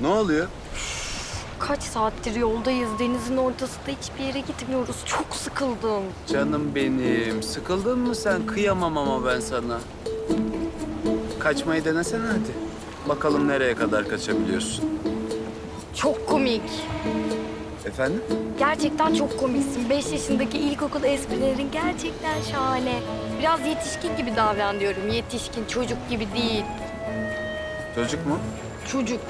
Ne oluyor? Kaç saattir yoldayız, denizin ortasında hiçbir yere gitmiyoruz. Çok sıkıldım. Canım benim, sıkıldın mı sen? Kıyamam ama ben sana. Kaçmayı denesene hadi. Bakalım nereye kadar kaçabiliyorsun. Çok komik. Efendim? Gerçekten çok komiksin. Beş yaşındaki ilkokul esprilerin gerçekten şahane. Biraz yetişkin gibi davran diyorum. Yetişkin, çocuk gibi değil. Çocuk mu? Çocuk.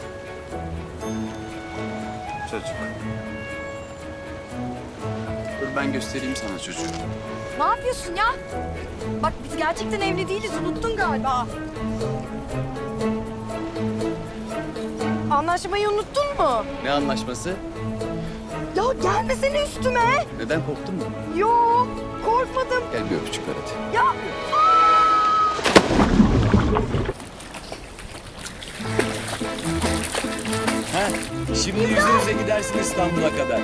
Çocuk. Dur ben göstereyim sana çocuğu. Ne yapıyorsun ya? Bak biz gerçekten evli değiliz. Unuttun galiba. Anlaşmayı unuttun mu? Ne anlaşması? Ya gelmesene üstüme. Neden korktun mu? Yok, korkmadım. Gel bir öpücük ver hadi. Ya Ha, şimdi yüzde yüze gidersin İstanbul'a kadar.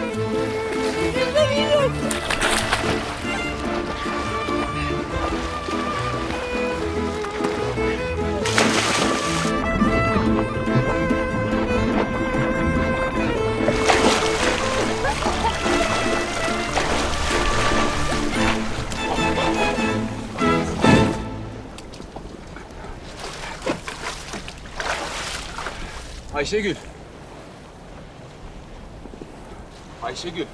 Ayşegül. Ayşegül.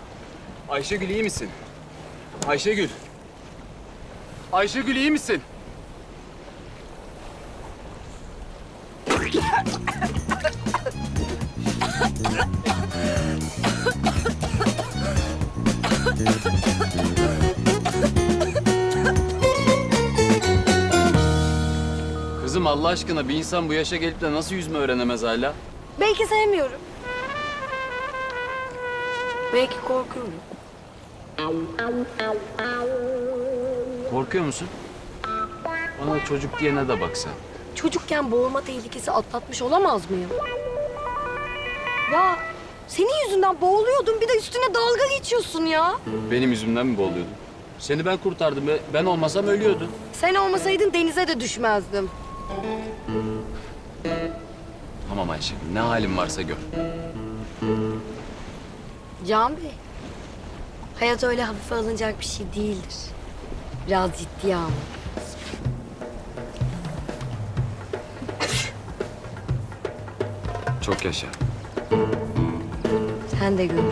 Ayşegül iyi misin? Ayşegül. Ayşegül iyi misin? Kızım Allah aşkına bir insan bu yaşa gelip de nasıl yüzme öğrenemez hala? belki sevmiyorum. Belki korkuyorum. Korkuyor musun? Bana çocuk diyene de bak sen. Çocukken boğulma tehlikesi atlatmış olamaz mıyım? Ya senin yüzünden boğuluyordum bir de üstüne dalga geçiyorsun ya. Benim yüzümden mi boğuluyordun? Seni ben kurtardım. ve Ben olmasam ölüyordun. Sen olmasaydın denize de düşmezdim. Tamam Ayşegül, ne halin varsa gör. Can Bey, hayat öyle hafife alınacak bir şey değildir. Biraz ciddiye al. Çok yaşa. Sen de gör.